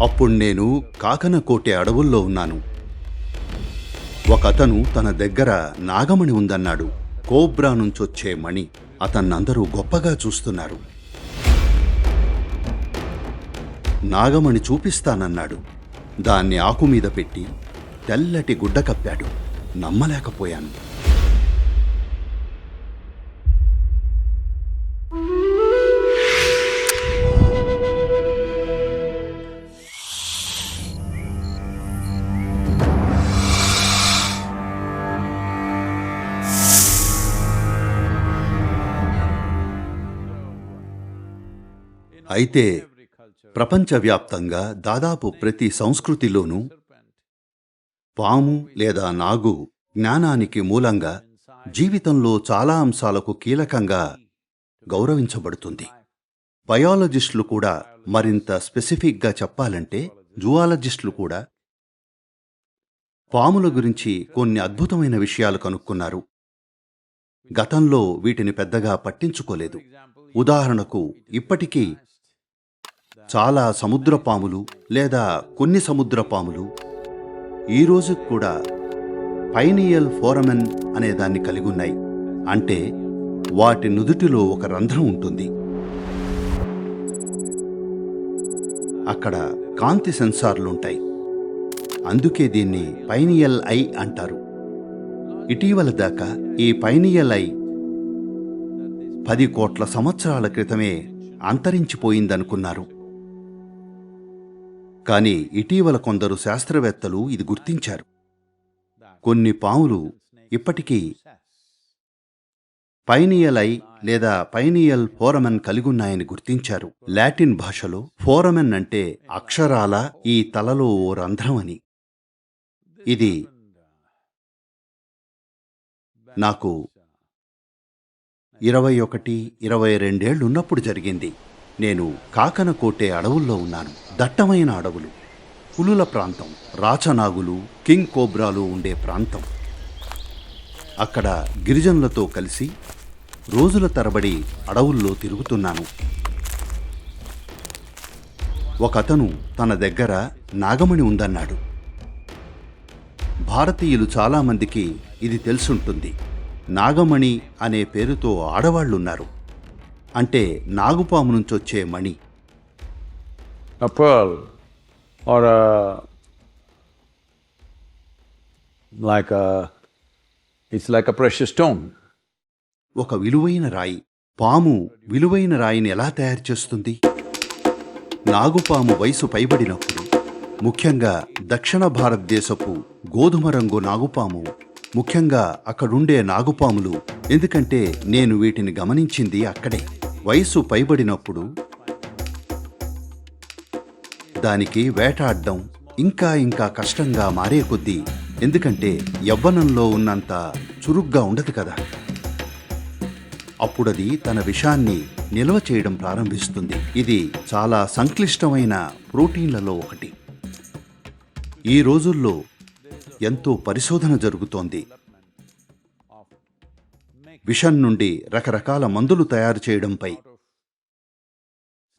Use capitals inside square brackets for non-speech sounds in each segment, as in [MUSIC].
అప్పుడు నేను కాకనకోటే అడవుల్లో ఉన్నాను. ఒకతను తన దగ్గర నాగమణి ఉందన్నాడు. కోబ్రా నుంచొచ్చే మణి అతన్నందరూ గొప్పగా చూస్తున్నారు. నాగమణి చూపిస్తానన్నాడు. దాన్ని ఆకు మీద పెట్టి తెల్లటి గుడ్డ కప్పాడు. నమ్మలేకపోయాను. అయితే ప్రపంచవ్యాప్తంగా దాదాపు ప్రతి సంస్కృతిలోనూ పాము లేదా నాగు జ్ఞానానికి మూలంగా జీవితంలో చాలా అంశాలకు కీలకంగా గౌరవించబడుతుంది. బయాలజిస్టులు కూడా మరింత స్పెసిఫిక్గా చెప్పాలంటే జువాలజిస్టులు కూడా పాముల గురించి కొన్ని అద్భుతమైన విషయాలు కనుక్కున్నారు. గతంలో వీటిని పెద్దగా పట్టించుకోలేదు. ఉదాహరణకు ఇప్పటికీ చాలా సముద్ర పాములు లేదా కొన్ని సముద్ర పాములు. ఈ కూడా పైనియల్ ఫోరమెన్ అనే దాన్ని కలిగి ఉన్నాయి. అంటే వాటి నుదుటిలో ఒక రంధ్రం ఉంటుంది. అక్కడ కాంతి సెన్సార్లుంటాయి. అందుకే దీన్ని పైనియల్ ఐ అంటారు. ఇటీవల దాకా ఈ పైనియల్ ఐ పది కోట్ల సంవత్సరాల క్రితమే అంతరించిపోయిందనుకున్నారు. కానీ ఇటీవల కొందరు శాస్త్రవేత్తలు ఇది గుర్తించారు. కొన్ని పాములు ఇప్పటికీ పైనియల్ ఐ లేదా పైనియల్ ఫోరమెన్ కలిగున్నాయని గుర్తించారు. లాటిన్ భాషలో ఫోరమెన్ అంటే అక్షరాల ఈ తలలో ఓ రంధ్రం అని. ఇది నాకు ఇరవై ఒకటి ఇరవై రెండేళ్ళున్నప్పుడు జరిగింది. నేను కాకనకోటే అడవుల్లో ఉన్నాను. దట్టమైన అడవులు. పులుల ప్రాంతం. రాచనాగులు కింగ్ కోబ్రాలు ఉండే ప్రాంతం. అక్కడ గిరిజనులతో కలిసి రోజుల తరబడి అడవుల్లో తిరుగుతున్నాను. ఒకతను తన దగ్గర నాగమణి ఉందన్నాడు. భారతీయులు చాలామందికి ఇది తెలుసుంటుంది. నాగమణి అనే పేరుతో ఆడవాళ్ళున్నారు అంటే నాగుపాము నుంచొచ్చే మణి. A pearl or a like a it's like a precious stone. ఒక విలువైన రాయి. పాము విలువైన రాయిని ఎలా తయారు చేస్తుంది? నాగుపాము వయసు పైబడినప్పుడు ముఖ్యంగా దక్షిణ భారతదేశపు గోధుమ రంగు నాగుపాము ముఖ్యంగా అక్కడుండే నాగుపాములు ఎందుకంటే నేను వీటిని గమనించింది అక్కడే. వయసు పైబడినప్పుడు దానికి వేటాడడం ఇంకా ఇంకా కష్టంగా మారే కొద్దీ ఎందుకంటే యవ్వనంలో ఉన్నంత చురుగ్గా ఉండదు కదా. అప్పుడది తన విషాన్ని నిల్వ చేయడం ప్రారంభిస్తుంది. ఇది చాలా సంక్లిష్టమైన ప్రోటీన్లలో ఒకటి. ఈ రోజుల్లో ఎంతో పరిశోధన జరుగుతోంది. విషం నుండి రకరకాల మందులు తయారు చేయడంపై.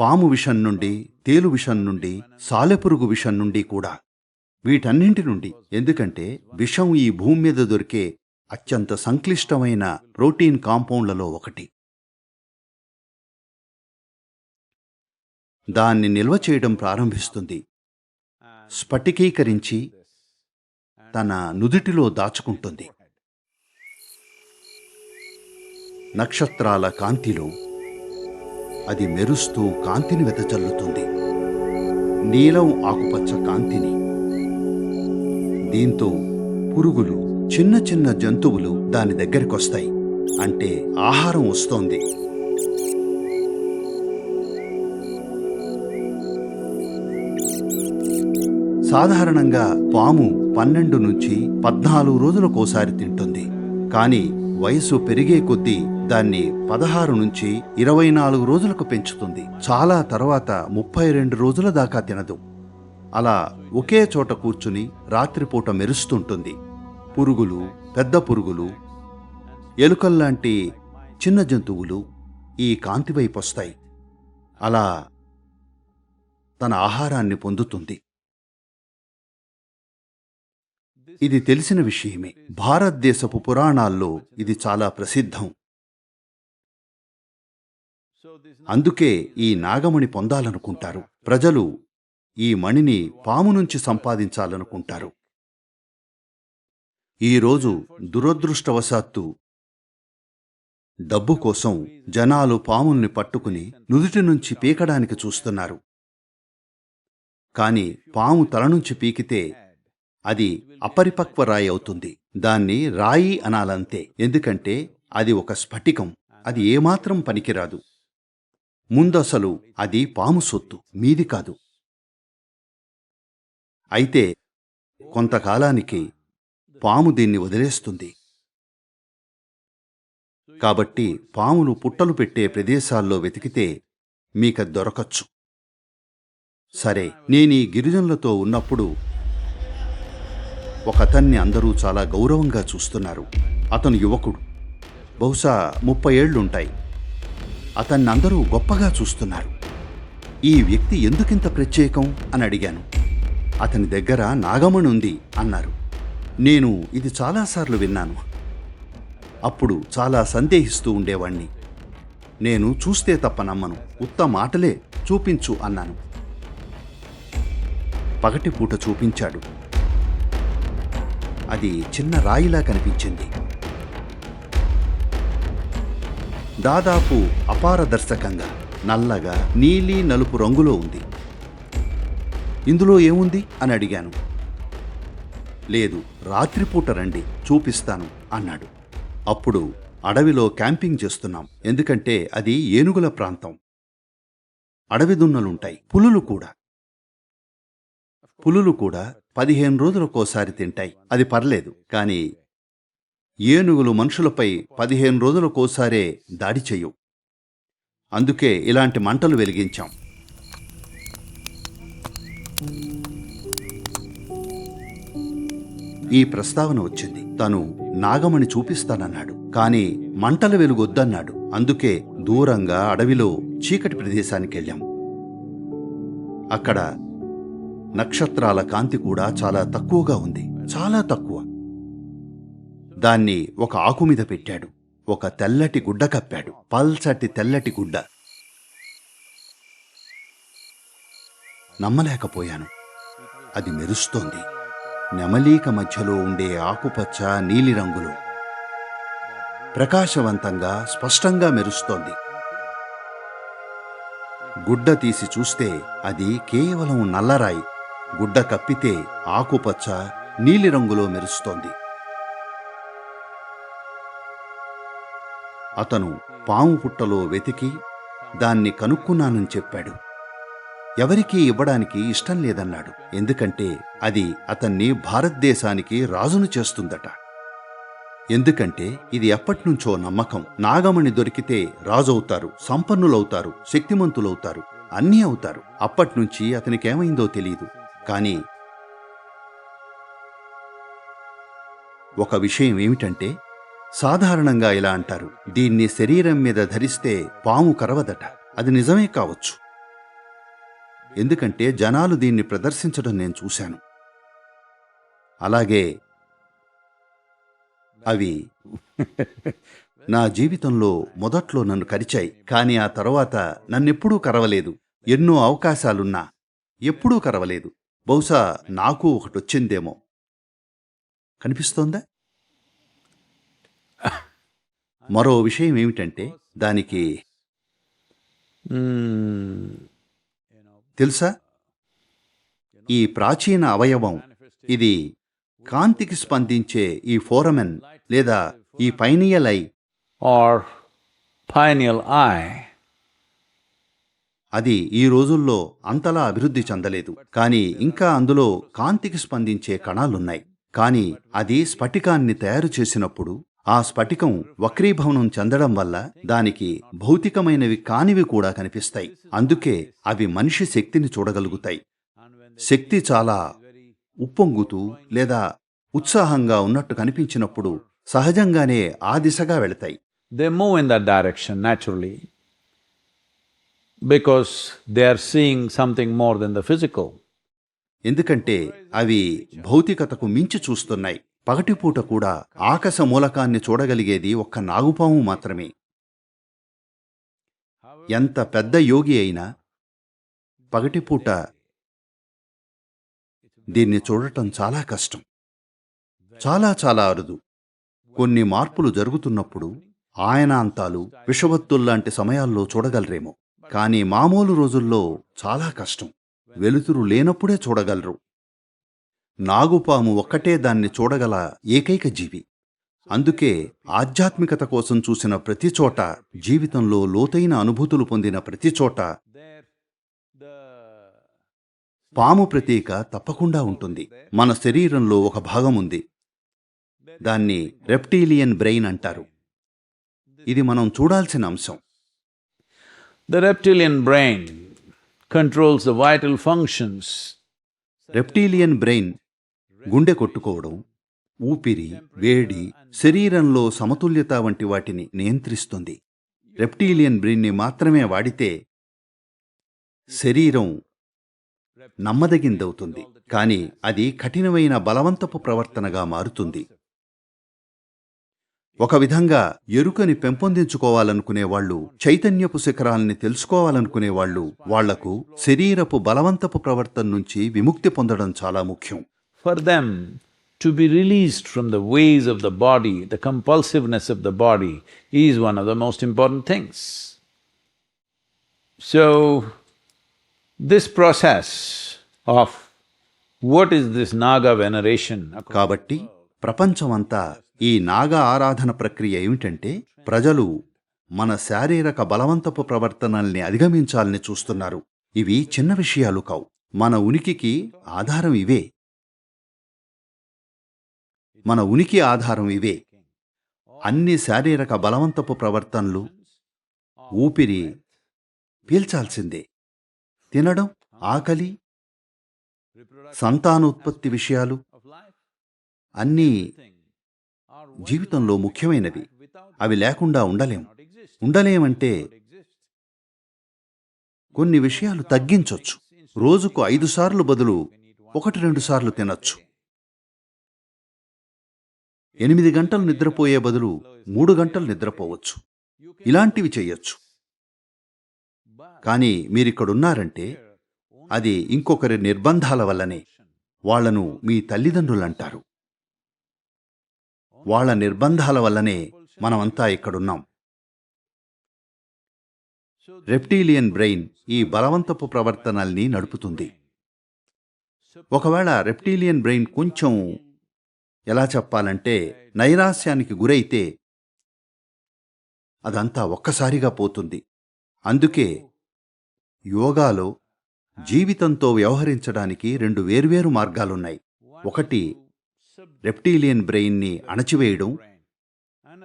పాము విషం నుండి తేలు విషం నుండి సాలెపురుగు విషం నుండి కూడా. వీటన్నింటి నుండి. ఎందుకంటే విషం ఈ భూమి మీద దొరికే అత్యంత సంక్లిష్టమైన ప్రోటీన్ కాంపౌండ్లలో ఒకటి. దాన్ని నిల్వ చేయడం ప్రారంభిస్తుంది. స్ఫటికీకరించి తన నుదిటిలో దాచుకుంటుంది. నక్షత్రాల కాంతిలో అది మెరుస్తూ కాంతిని వెదజల్లుతుంది. నీలం ఆకుపచ్చ కాంతిని. దీంతో పురుగులు చిన్న చిన్న జంతువులు దాని దగ్గరికొస్తాయి. అంటే ఆహారం వస్తోంది. సాధారణంగా పాము పన్నెండు నుంచి పద్నాలుగు రోజులకోసారి తింటుంది. కానీ వయసు పెరిగే కొద్దీ దాన్ని పదహారు నుంచి ఇరవై నాలుగు రోజులకు పెంచుతుంది. చాలా తర్వాత ముప్పై రెండు రోజుల దాకా తినదు. అలా ఒకే చోట కూర్చుని రాత్రిపూట మెరుస్తుంటుంది. పురుగులు పెద్ద పురుగులు ఎలుకల్లాంటి చిన్న జంతువులు ఈ కాంతివైపొస్తాయి వస్తాయి. అలా తన ఆహారాన్ని పొందుతుంది. ఇది తెలిసిన విషయమే. భారతదేశపు పురాణాల్లో ఇది చాలా ప్రసిద్ధం. అందుకే ఈ నాగమణి పొందాలనుకుంటారు. ప్రజలు ఈ మణిని పాము నుంచి సంపాదించాలనుకుంటారు. ఈరోజు దురదృష్టవశాత్తు డబ్బు కోసం జనాలు పాముల్ని పట్టుకుని నుదుటి నుంచి పీకడానికి చూస్తున్నారు. కాని పాము తల నుంచి పీకితే అది అపరిపక్వ రాయి అవుతుంది. దాన్ని రాయి అనాలంతే. ఎందుకంటే అది ఒక స్ఫటికం. అది ఏమాత్రం పనికిరాదు. ముందసలు అది పాము సొత్తు. మీది కాదు. అయితే కొంతకాలానికి పాము దీన్ని వదిలేస్తుంది. కాబట్టి పాములు పుట్టలు పెట్టే ప్రదేశాల్లో వెతికితే మీక దొరకచ్చు. సరే నేనీ గిరిజనులతో ఉన్నప్పుడు ఒకతన్ని అందరూ చాలా గౌరవంగా చూస్తున్నారు. అతను యువకుడు. బహుశా ముప్పై ఏళ్ళుంటాయి అతన్ని అందరూ గొప్పగా చూస్తున్నారు. ఈ వ్యక్తి ఎందుకింత ప్రత్యేకం? అని అడిగాను. అతని దగ్గర నాగమణి ఉంది అన్నారు. నేను ఇది చాలాసార్లు విన్నాను. అప్పుడు చాలా సందేహిస్తూ ఉండేవాణ్ణి. నేను చూస్తే తప్ప నమ్మను. ఉత్తమ మాటలే చూపించు అన్నాను. పగటిపూట చూపించాడు. అది చిన్న రాయిలా కనిపించింది. దాదాపు అపారదర్శకంగా నల్లగా నీలి నలుపు రంగులో ఉంది. ఇందులో ఏముంది? అని అడిగాను. లేదు రాత్రిపూట రండి చూపిస్తాను అన్నాడు. అప్పుడు అడవిలో క్యాంపింగ్ చేస్తున్నాం ఎందుకంటే అది ఏనుగుల ప్రాంతం. అడవి దున్నలుంటాయి పులులు కూడా. పులులు కూడా పదిహేను రోజులకోసారి తింటాయి. అది పర్లేదు కానీ ఏనుగులు మనుషులపై పదిహేను రోజులకోసారే దాడి చేయు. అందుకే ఇలాంటి మంటలు వెలిగించాం. ఈ ప్రస్తావన వచ్చింది. తను నాగమణి చూపిస్తానన్నాడు కాని మంటల వెలుగొద్దన్నాడు అందుకే దూరంగా అడవిలో చీకటి ప్రదేశానికి వెళ్ళాం అక్కడ నక్షత్రాల కాంతి కూడా చాలా తక్కువగా ఉంది. చాలా తక్కువ. దాన్ని ఒక ఆకు మీద పెట్టాడు. ఒక తెల్లటి గుడ్డ కప్పాడు. పల్చటి తెల్లటి గుడ్డ. నమ్మలేకపోయాను. అది మెరుస్తోంది. నెమలీక మధ్యలో ఉండే ఆకుపచ్చ నీలిరంగులు ప్రకాశవంతంగా స్పష్టంగా మెరుస్తోంది. గుడ్డ తీసి చూస్తే అది కేవలం నల్లరాయి. గుడ్డ కప్పితే ఆకుపచ్చ నీలిరంగులో మెరుస్తోంది. అతను పాము పుట్టలో వెతికి దాన్ని కనుక్కున్నానని చెప్పాడు. ఎవరికీ ఇవ్వడానికి ఇష్టం లేదన్నాడు. ఎందుకంటే అది అతన్ని భారతదేశానికి రాజును చేస్తుందట. ఎందుకంటే ఇది ఎప్పటినుంచో నమ్మకం. నాగమణి దొరికితే రాజవుతారు సంపన్నులవుతారు శక్తిమంతులవుతారు అన్నీ అవుతారు. అప్పట్నుంచి అతనికేమైందో తెలియదు కానీ ఒక విషయం ఏమిటంటే సాధారణంగా ఇలా అంటారు. దీన్ని శరీరం మీద ధరిస్తే పాము కరవదట. అది నిజమే కావచ్చు. ఎందుకంటే జనాలు దీన్ని ప్రదర్శించడం నేను చూశాను. అలాగే అవి నా జీవితంలో మొదట్లో నన్ను కరిచాయి. కానీ ఆ తర్వాత నన్నెప్పుడూ కరవలేదు. ఎన్నో అవకాశాలున్నా ఎప్పుడూ కరవలేదు. బహుశా నాకు ఒకటి వచ్చిందేమో కనిపిస్తోందా? మరో విషయం ఏమిటంటే దానికి తెలుసా? ఈ ప్రాచీన అవయవం ఇది కాంతికి స్పందించే ఈ ఫోరమెన్ లేదా ఈ pineal eye or pineal eye. అది ఈ రోజుల్లో అంతలా అభివృద్ధి చెందలేదు. కానీ ఇంకా అందులో కాంతికి స్పందించే కణాలున్నాయి. కానీ అది స్ఫటికాన్ని తయారు చేసినప్పుడు ఆ స్ఫటికం వక్రీభవనం చెందడం వల్ల దానికి భౌతికమైనవి కానివి కూడా కనిపిస్తాయి. అందుకే అవి మనిషి శక్తిని చూడగలుగుతాయి. శక్తి చాలా ఉప్పొంగుతూ లేదా ఉత్సాహంగా ఉన్నట్టు కనిపించినప్పుడు సహజంగానే ఆ దిశగా వెళతాయి. They move in that direction naturally because they are seeing something more than the physical. ఎందుకంటే అవి భౌతికతకు మించి చూస్తున్నాయి. పగటిపూట కూడా ఆకాశ మూలకాన్ని చూడగలిగేది ఒక్క నాగుపాము మాత్రమే. ఎంత పెద్ద యోగి అయినా పగటిపూట దీన్ని చూడటం చాలా కష్టం. చాలా చాలా అరుదు. కొన్ని మార్పులు జరుగుతున్నప్పుడు ఆయనాంతాలు విషవత్తుల్లాంటి సమయాల్లో చూడగలరేమో. కానీ మామూలు రోజుల్లో చాలా కష్టం. వెలుతురు లేనప్పుడే చూడగలరు. నాగుపాము ఒక్కటే దాన్ని చూడగల ఏకైక జీవి. అందుకే ఆధ్యాత్మికత కోసం చూసిన ప్రతి చోట జీవితంలో లోతైన అనుభూతులు పొందిన ప్రతి చోట పాము ప్రతీక తప్పకుండా ఉంటుంది. మన శరీరంలో ఒక భాగం ఉంది. దాన్ని రెప్టీలియన్ బ్రెయిన్ అంటారు. ఇది మనం చూడాల్సిన అంశం. The reptilian brain controls the vital functions. Reptilian brain గుండె కొట్టుకోవడం ఊపిరి వేడి శరీరంలో సమతుల్యత వంటి వాటిని నియంత్రిస్తుంది. రెప్టీలియన్ బ్రెయిన్ని మాత్రమే వాడితే శరీరం నమ్మదగిందవుతుంది. కానీ అది కఠినమైన బలవంతపు ప్రవర్తనగా మారుతుంది. ఒక విధంగా ఎరుకని పెంపొందించుకోవాలనుకునే పెంపొందించుకోవాలనుకునేవాళ్ళు చైతన్యపు శిఖరాల్ని తెలుసుకోవాలనుకునేవాళ్ళు వాళ్ళకు శరీరపు బలవంతపు ప్రవర్తన నుంచి విముక్తి పొందడం చాలా ముఖ్యం. For them to be released from the ways of the body the compulsiveness of the body is one of the most important things so this process of what is this Naga veneration కాబట్టి ప్రపంచమంతా ఈ నాగ ఆరాధన ప్రక్రియ ఏమిటంటే ప్రజలు మన శారీరక బలవంతపు ప్రవర్తనల్ని అధిగమించాలని చూస్తున్నారు. ఇవి చిన్న విషయాలు కావు. మన ఉనికికి ఆధారం ఇవే. మన ఉనికి ఆధారం ఇవే. అన్ని శారీరక బలవంతపు ప్రవర్తనలు ఊపిరి పీల్చాల్సిందే. తినడం ఆకలి సంతానోత్పత్తి విషయాలు అన్నీ జీవితంలో ముఖ్యమైనవి. అవి లేకుండా ఉండలేం. ఉండలేమంటే కొన్ని విషయాలు తగ్గించవచ్చు రోజుకు ఐదు సార్లు బదులు ఒకటి రెండు సార్లు తినచ్చు. ఎనిమిది గంటలు నిద్రపోయే బదులు మూడు గంటలు నిద్రపోవచ్చు. ఇలాంటివి చేయొచ్చు కానీ మీరిక్కడున్నారంటే అది ఇంకొకరి నిర్బంధాల వల్లనే. వాళ్ళను మీ తల్లిదండ్రులంటారు. వాళ్ళ నిర్బంధాల వల్లనే మనమంతా ఇక్కడున్నాం. రెప్టీలియన్ బ్రెయిన్ ఈ బలవంతపు ప్రవర్తనల్ని నడుపుతుంది. ఒకవేళ రెప్టీలియన్ బ్రెయిన్ కొంచెం ఎలా చెప్పాలంటే నైరాస్యానికి గురైతే అదంతా ఒక్కసారిగా పోతుంది. అందుకే యోగాలో జీవితంతో వ్యవహరించడానికి రెండు వేర్వేరు మార్గాలున్నాయి. ఒకటి రెప్టీలియన్ బ్రెయిన్ని అణచివేయడం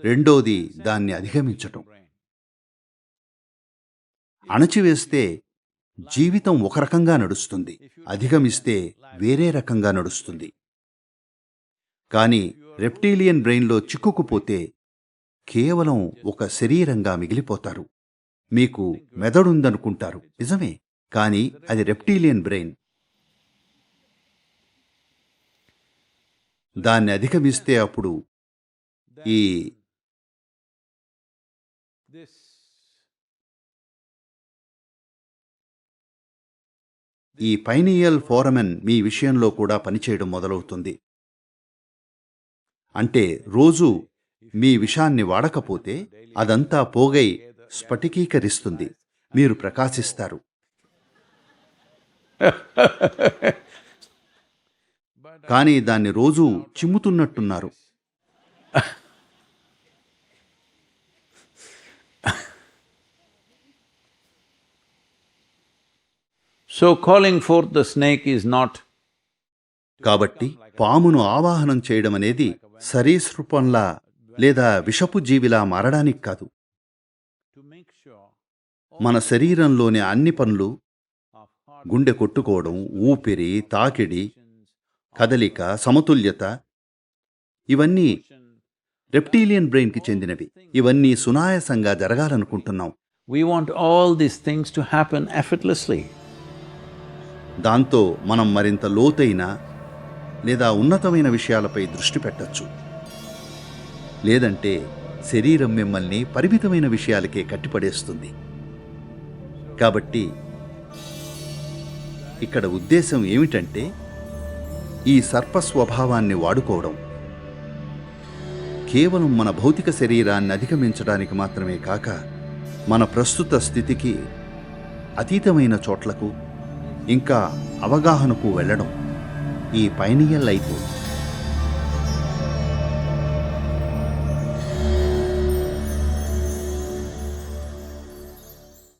రెండోది దాన్ని అధిగమించటం. అణచివేస్తే జీవితం ఒక రకంగా నడుస్తుంది అధిగమిస్తే వేరే రకంగా నడుస్తుంది. కానీ రెప్టీలియన్ బ్రెయిన్లో చిక్కుకుపోతే కేవలం ఒక శరీరంగా మిగిలిపోతారు. మీకు మెదడుందనుకుంటారు నిజమే కానీ అది రెప్టీలియన్ బ్రెయిన్. దాన్ని అధిగమిస్తే అప్పుడు ఈ ఈ పైనియల్ ఫోరమెన్ మీ విషయంలో కూడా పనిచేయడం మొదలవుతుంది. అంటే రోజు మీ విషాన్ని వాడకపోతే అదంతా పోగై స్ఫటికీకరిస్తుంది. మీరు ప్రకాశిస్తారు. [LAUGHS] కానీ దాన్ని రోజూ చిమ్ముతున్నట్టున్నారు. So, calling forth the snake is not కాబట్టి పామును ఆవాహనం చేయడం అనేది సరీసృపంలా లేదా విషపు జీవిలా మారడానికి కాదు. మన శరీరంలోని అన్ని పనులు గుండె కొట్టుకోవడం ఊపిరి తాకిడి కదలిక సమతుల్యత ఇవన్నీ రెప్టీలియన్ బ్రెయిన్కి చెందినవి. ఇవన్నీ సునాయాసంగా జరగాలనుకుంటున్నాం. We want all these things to happen effortlessly. దాంతో మనం మరింత లోతైన లేదా ఉన్నతమైన విషయాలపై దృష్టి పెట్టచ్చు. లేదంటే శరీరం మిమ్మల్ని పరిమితమైన విషయాలకే కట్టిపడేస్తుంది. కాబట్టి ఇక్కడ ఉద్దేశం ఏమిటంటే ఈ సర్ప స్వభావాన్ని వాడుకోవడం. కేవలం మన భౌతిక శరీరాన్ని అధిగమించడానికి మాత్రమే కాక మన ప్రస్తుత స్థితికి అతీతమైన చోట్లకు ఇంకా అవగాహనకు వెళ్ళడం ఈ పైనియల్ అయితే